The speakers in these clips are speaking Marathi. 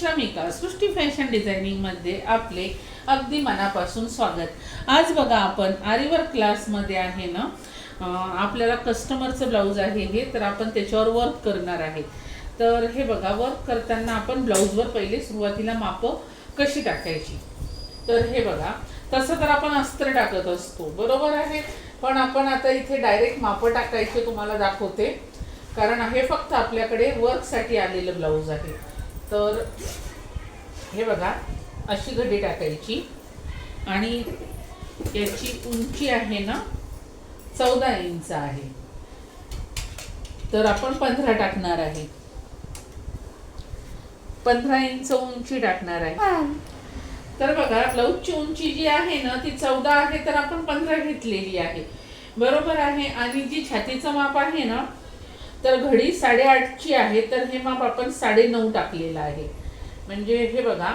श्रमिका सृष्टी फॅशन डिझायनिंगमध्ये आपले अगदी मनापासून स्वागत. आज बघा आपण आरीवर क्लासमध्ये आहे ना आपल्याला कस्टमरचं ब्लाऊज आहे हे तर आपण त्याच्यावर वर्क करणार आहे. तर हे बघा वर्क करताना आपण ब्लाऊजवर पहिले सुरुवातीला मापं कशी टाकायची? तर हे बघा तसं तर आपण अस्त्र टाकत असतो बरोबर आहे? पण आपण आता इथे डायरेक्ट मापं टाकायचे तुम्हाला दाखवते. कारण हे फक्त आपल्याकडे वर्कसाठी आलेलं ब्लाऊज आहे. तर हे बघा अशी घडी टाकायची. आणि याची उंची आहे ना चौदा इंच आहे. तर आपण पंधरा टाकणार आहे. पंधरा इंच उंची टाकणार आहे. तर बघा ब्लाऊजची उंची जी आहे ना ती चौदा आहे तर आपण पंधरा घेतलेली आहे. बरोबर आहे? आणि जी छातीचं माप आहे ना तर घडी साडेआठची आहे तर हे माप आपण साडे नऊ टाकलेलं आहे. म्हणजे हे बघा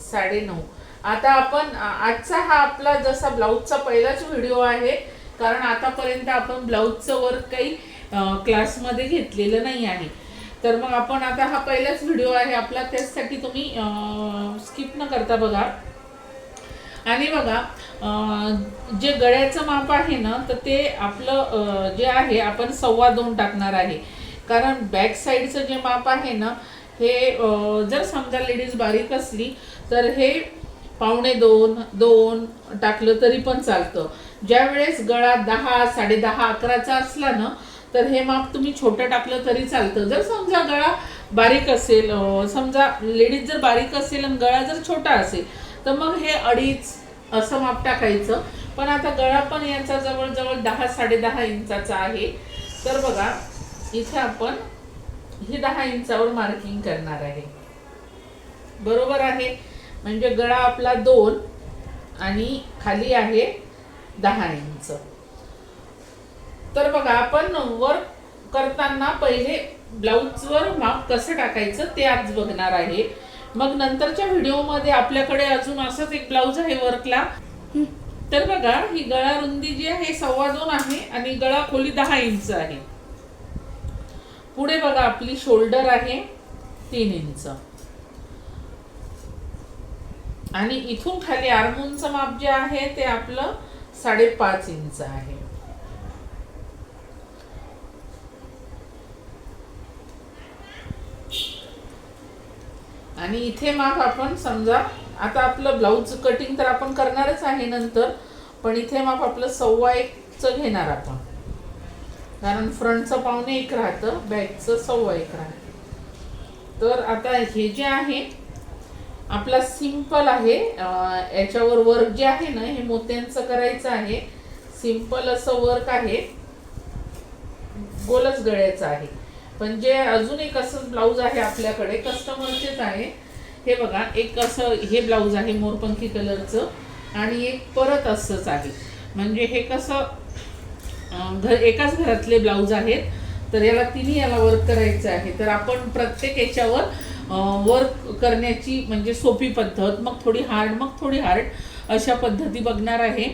साडे नऊ आता आपण आजचा हा आपला जसा ब्लाऊजचा पहिलाच व्हिडिओ आहे कारण आतापर्यंत आपण ब्लाऊजचं वर्क काही क्लासमध्ये घेतलेलं नाही आहे. तर मग आपण आता हा पहिलाच व्हिडिओ आहे आपला त्याचसाठी तुम्ही स्किप न करता बघा. आणि बघा जे गळ्याचं माप आहे ना तर ते आपलं जे आहे आपण सव्वा दोन टाकणार आहे. कारण बॅक साईडचं जे माप आहे ना हे जर समजा लेडीज बारीक असली तर हे पावणे दोन दोन टाकलं तरी पण चालतं. ज्यावेळेस गळा दहा साडे दहा अकराचा असला ना तर हे माप तुम्ही छोटं टाकलं तरी चालतं. जर समजा गळा बारीक असेल समजा लेडीज जर बारीक असेल आणि गळा जर छोटा असेल तर मग हे अडीच असं माप टाकायचं. पण आता गळा पण याचा जवळजवळ दहा साडे दहा इंचाचा आहे. तर बघा इथे आपण हे दहा इंचावर मार्किंग करणार आहे. बरोबर आहे? म्हणजे गळा आपला दोन आणि खाली आहे दहा इंच. तर बघा आपण वर्क करताना पहिले ब्लाऊजवर माप कसं टाकायचं ते आज बघणार आहे. मग नंतरच्या व्हिडिओमध्ये आपल्याकडे अजून असंच एक ब्लाऊज आहे वर्कला तर बघा ही गळा रुंदी जी आहे सव्वा दोन आहे आणि गळा खोली दहा इंच आहे. पुढे बघा आपली शोल्डर आहे तीन इंच. आणि इथून खाली आर्मूनचं माप जे आहे ते आपलं साडेपाच इंच आहे. आणि इथे माप आपण समजा आता आपलं ब्लाऊज कटिंग तर आपण करणारच आहे नंतर पण इथे माप आपलं सव्वा एकचं घेणार आपण. कारण फ्रंटचं पावणे एक राहतं बॅकचं सव्वा एक राहतं. तर आता हे जे आहे आपला सिंपल आहे याच्यावर वर्क जे आहे ना हे मोत्यांचं करायचं आहे. सिंपल असं वर्क आहे. गोलच गळ्याचं आहे. पण जे अजून एक असं ब्लाऊज आहे आपल्याकडे कस्टमरचेच आहे. हे बघा एक असं हे ब्लाऊज आहे मोरपंखी कलरचं आणि एक परत असंच आहे. म्हणजे हे कसं घर एकाच घरातले ब्लाऊज आहेत तर याला तिन्ही याला वर्क करायचं आहे. तर आपण प्रत्येक याच्यावर वर्क करण्याची म्हणजे सोपी पद्धत मग थोडी हार्ड मग थोडी हार्ड अशा पद्धती बघणार आहे.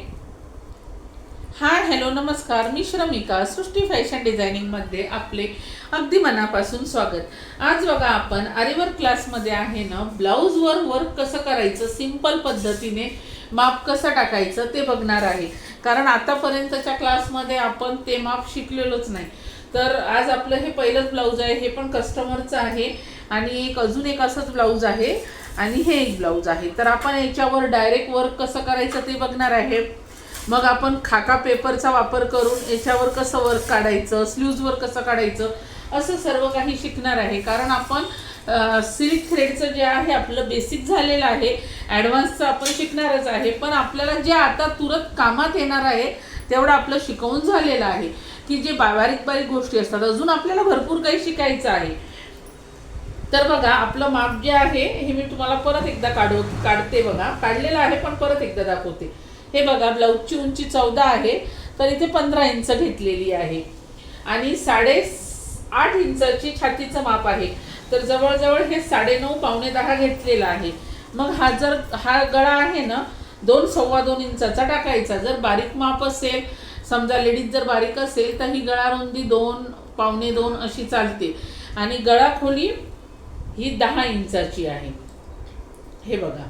हाय हॅलो नमस्कार. मी श्रमिका सृष्टी फॅशन डिझायनिंगमध्ये आपले अगदी मनापासून स्वागत. आज बघा आपण आरीवर्क क्लासमध्ये आहे ना ब्लाऊजवर वर्क कसं करायचं सिंपल पद्धतीने माप कसं टाकायचं ते बघणार आहे. कारण आतापर्यंतच्या क्लासमध्ये आपण ते माप शिकलेलोच नाही. तर आज आपलं हे पहिलंच ब्लाऊज आहे हे पण कस्टमरचं आहे. आणि एक अजून एक असंच ब्लाऊज आहे. आणि हे एक ब्लाऊज आहे. तर आपण याच्यावर डायरेक्ट वर्क कसं करायचं ते बघणार आहे. मग आपण खाका पेपरचा वापर करून याच्यावर कसं वर्क काढायचं स्लीव्जवर कसं काढायचं असं सर्व काही शिकणार आहे. कारण आपण सिल्क थ्रेडचं जे आहे आपलं बेसिक झालेलं आहे. ॲडव्हान्सचं आपण शिकणारच आहे. पण आपल्याला जे आता तुरंत कामात येणार आहे तेवढं आपलं शिकवून झालेलं आहे. की जे बा- बारीक बारीक गोष्टी असतात अजून आपल्याला भरपूर काही शिकायचं आहे. तर बघा आपलं माप जे आहे हे मी तुम्हाला परत एकदा काढव काढते बघा. काढलेलं आहे पण परत एकदा दाखवते. हे बघा ब्लाऊजची उंची चौदा आहे तर इथे पंधरा इंच घेतलेली आहे. आणि साडे आठ इंचाची छातीचं माप आहे. तर जवळजवळ हे साडेनऊ पावणे दहा घेतलेला आहे. मग हा जर हा गळा आहे ना दोन सव्वा दोन इंचाचा टाकायचा. जर बारीक माप असेल समजा लेडीज जर बारीक असेल तर ही गळा रुंदी दोन पावणे दोन अशी चालते. आणि गळा खोली ही दहा इंचाची आहे. हे बघा.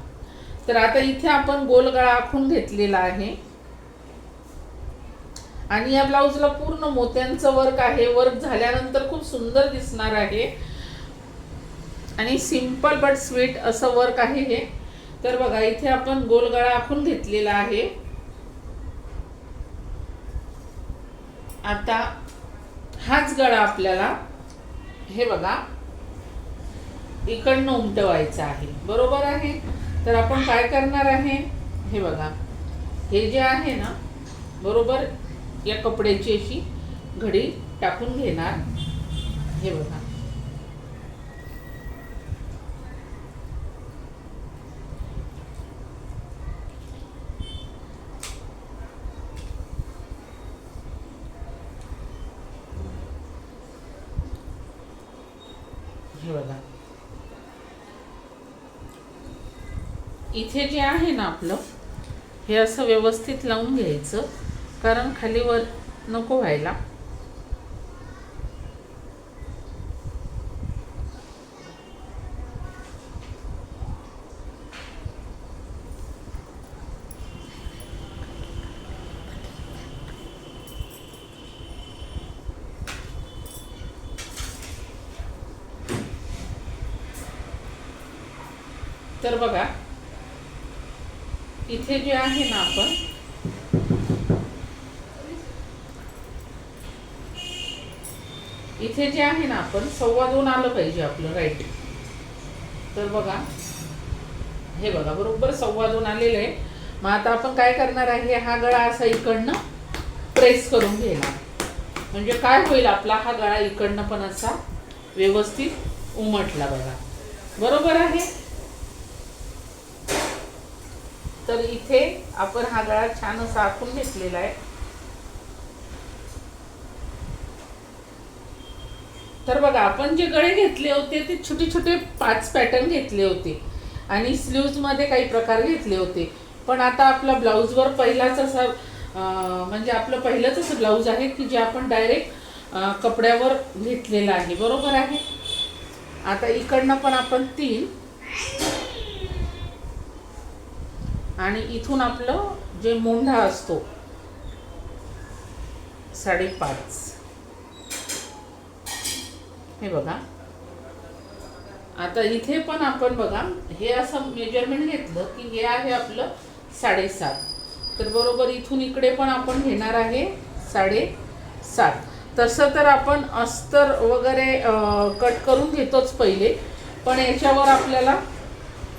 तर आता इथे आपण गोल गळा आखून घेतलेला आहे. आणि या ब्लाऊजला पूर्ण मोत्यांचं वर्क आहे. वर्क झाल्यानंतर खूप सुंदर दिसणार आहे. आणि सिंपल बट स्वीट असं वर्क आहे हे. तर बघा इथे आपण गोल गळा आखून घेतलेला आहे. आता हाच गळा आपल्याला हे बघा इकडनं उमटवायचा आहे. बरोबर आहे? तर आपण काय करणार आहे? हे बघा. हे जे आहे ना बरोबर या कपड्याची अशी घडी टाकून घेणार. हे बघा हे बघा इथे जे आहे ना आपलं हे असं व्यवस्थित लावून घ्यायचं. कारण खालीवर नको व्हायला. तर बघा इथे जे आहे ना आपण इथे जे आहे ना आपण सव्वा दोन आलं पाहिजे आपलं राईट तर बघा हे बघा बरोबर सव्वा दोन आलेलं आहे. मग आता आपण काय करणार आहे हा गळा असा इकडनं प्रेस करून घेणार. म्हणजे काय होईल आपला हा गळा इकडनं पण असा व्यवस्थित उमटला बघा. बरोबर आहे? तर इथे आपण हा गळा छान असा आखून घेतलेला आहे. तर बघा आपण जे गळे घेतले होते ते छोटे छोटे पाच पॅटर्न घेतले होते आणि स्लीव्जमध्ये काही प्रकार घेतले होते. पण आता आपला ब्लाऊजवर पहिलाच असा म्हणजे आपलं पहिलंच असं ब्लाऊज आहे की जे आपण डायरेक्ट कपड्यावर घेतलेलं आहे. बरोबर आहे? आता इकडनं पण आपण तीन आणि इथून आपलं जे मोंढा असतो साडेपाच. हे बघा. आता इथे पण आपण बघा हे असं मेजरमेंट घेतलं की हे आहे आपलं साडेसात. तर बरोबर इथून इकडे पण आपण घेणार आहे साडेसात. तसं तर आपण अस्तर वगैरे कट करून घेतोच पहिले पण याच्यावर आपल्याला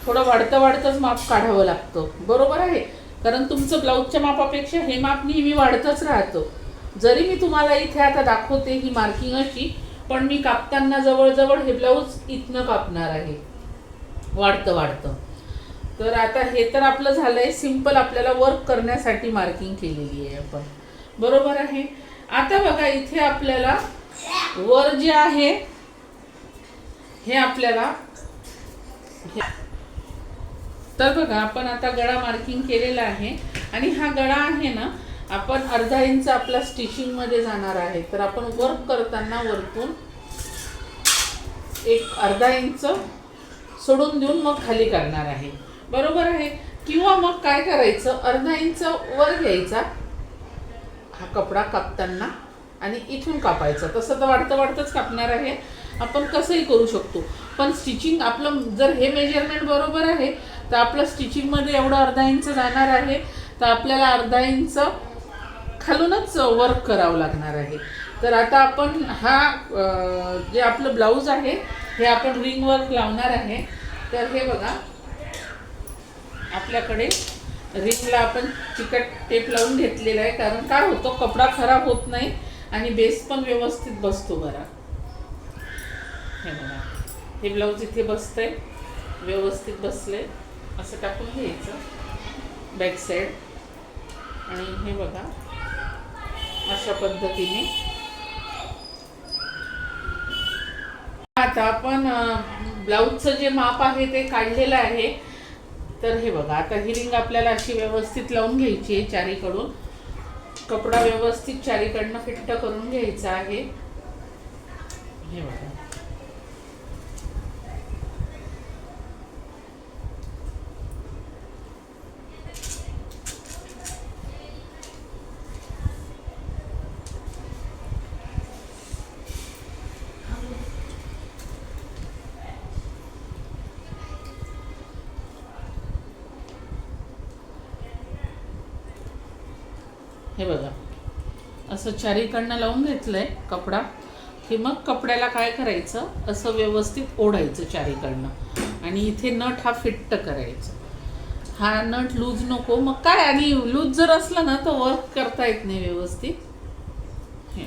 थोडं वाढतं वाढतंच माप काढावं लागतं. बरोबर आहे? कारण तुमचं ब्लाऊजच्या मापापेक्षा हे माप नेहमी वाढतच राहतं. जरी मी तुम्हाला इथे आता दाखवते ही मार्किंग अशी पण मी कापताना जवळजवळ हे ब्लाऊज इथनं कापणार आहे. वाढतं वाढतं. तर आता हे तर आपलं झालंय. सिंपल आपल्याला वर्क करण्यासाठी मार्किंग केलेली आहे आपण. बरोबर आहे? आता बघा इथे आपल्याला वर जे आहे हे आपल्याला हे- तर बघा आपण आता गळा मार्किंग केलेला आहे. आणि हा गळा आहे ना आपण अर्धा इंच आपला स्टिचिंगमध्ये जाणार आहे. तर आपण वर्क करताना वरतून एक अर्धा इंच सोडून देऊन मग खाली करणार आहे. बरोबर आहे? किंवा मग काय करायचं? अर्धा इंच वर घ्यायचा. हा कपडा कापताना आणि इथून कापायचा. तसं तर वाढतं वाढतंच कापणार आहे. आपण कसंही करू शकतो. पण स्टिचिंग आपलं जर हे मेजरमेंट बरोबर आहे तर आपलं स्टिचिंगमध्ये एवढं अर्धा इंच जाणार आहे. तर आपल्याला अर्धा इंच खालूनच वर्क करावं लागणार आहे. तर आता आपण हा जे आपलं ब्लाऊज आहे हे आपण रिंग वर्क लावणार आहे. तर हे बघा आपल्याकडे रिंगला आपण चिकट टेप लावून घेतलेला आहे. कारण काय होतो कपडा खराब होत नाही आणि बेस पण व्यवस्थित बसतो बरा. हे बघा हे ब्लाऊज इथे बसतंय व्यवस्थित बसले असं टाकून घ्यायचं. बॅक साईड आणि हे बघा. अशा पद्धतीने. आता आपण ब्लाऊजचं जे माप आहे ते काढलेलं आहे. तर हे बघा आता ही रिंग आपल्याला अशी व्यवस्थित लावून घ्यायची आहे चारीकडून. कपडा व्यवस्थित चारीकडनं फिट्ट करून घ्यायचा आहे. हे बघा. हे बघा. असं चारीकडनं लावून घेतलंय कपडा. की मग कपड्याला काय करायचं? असं व्यवस्थित ओढायचं चारीकडनं. आणि इथे नट हा फिट्ट करायचा. हा नट लूज नको. मग काय? आणि लूज जर असलं ना तर वर्क करता येत नाही व्यवस्थित. हे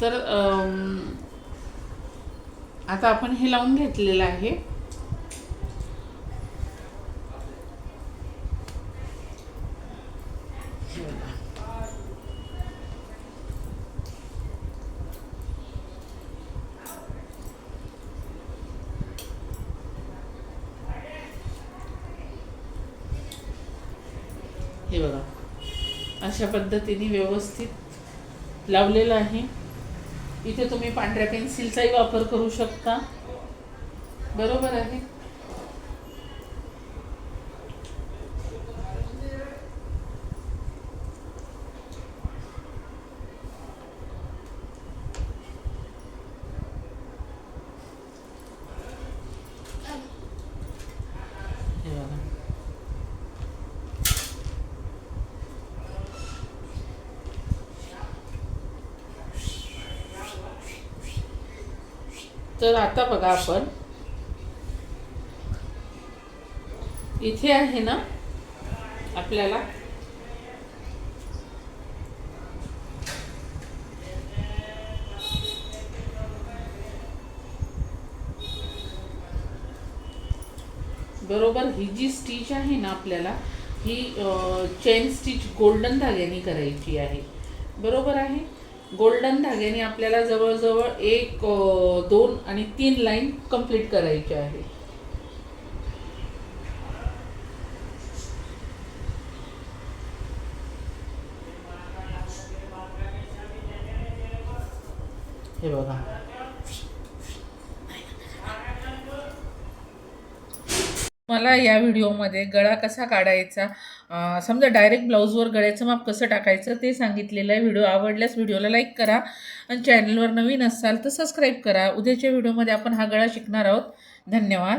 तर आता आपण हे लावून घेतलेलं आहे हे बघा. हे बघा. अशा पद्धतीने व्यवस्थित लावलेलं आहे. इथे तुम्ही पांढऱ्या पेन्सिलचाही वापर करू शकता. बरोबर आहे हे बघा तर आता बघा आपण. इथे आहे ना आपल्याला बरोबर ही जी स्टिच आहे ना आपल्याला ही चेन स्टिच गोल्डन धाग्याने करायची आहे. बरोबर आहे? गोल्डन धाग्याने आपल्याला जवळजवळ एक दोन आणि तीन लाईन कंप्लीट करायची आहे. हे बघा. मला या व्हिडिओमध्ये गळा कसा काढायचा समजा डायरेक्ट ब्लाऊजवर गळ्याचं माप कसं टाकायचं ते सांगितलेलं आहे. व्हिडिओ आवडल्यास व्हिडिओला लाईक करा आणि चॅनलवर नवीन असाल तर सबस्क्राईब करा. उद्याच्या व्हिडिओमध्ये आपण हा गळा शिकणार आहोत. धन्यवाद.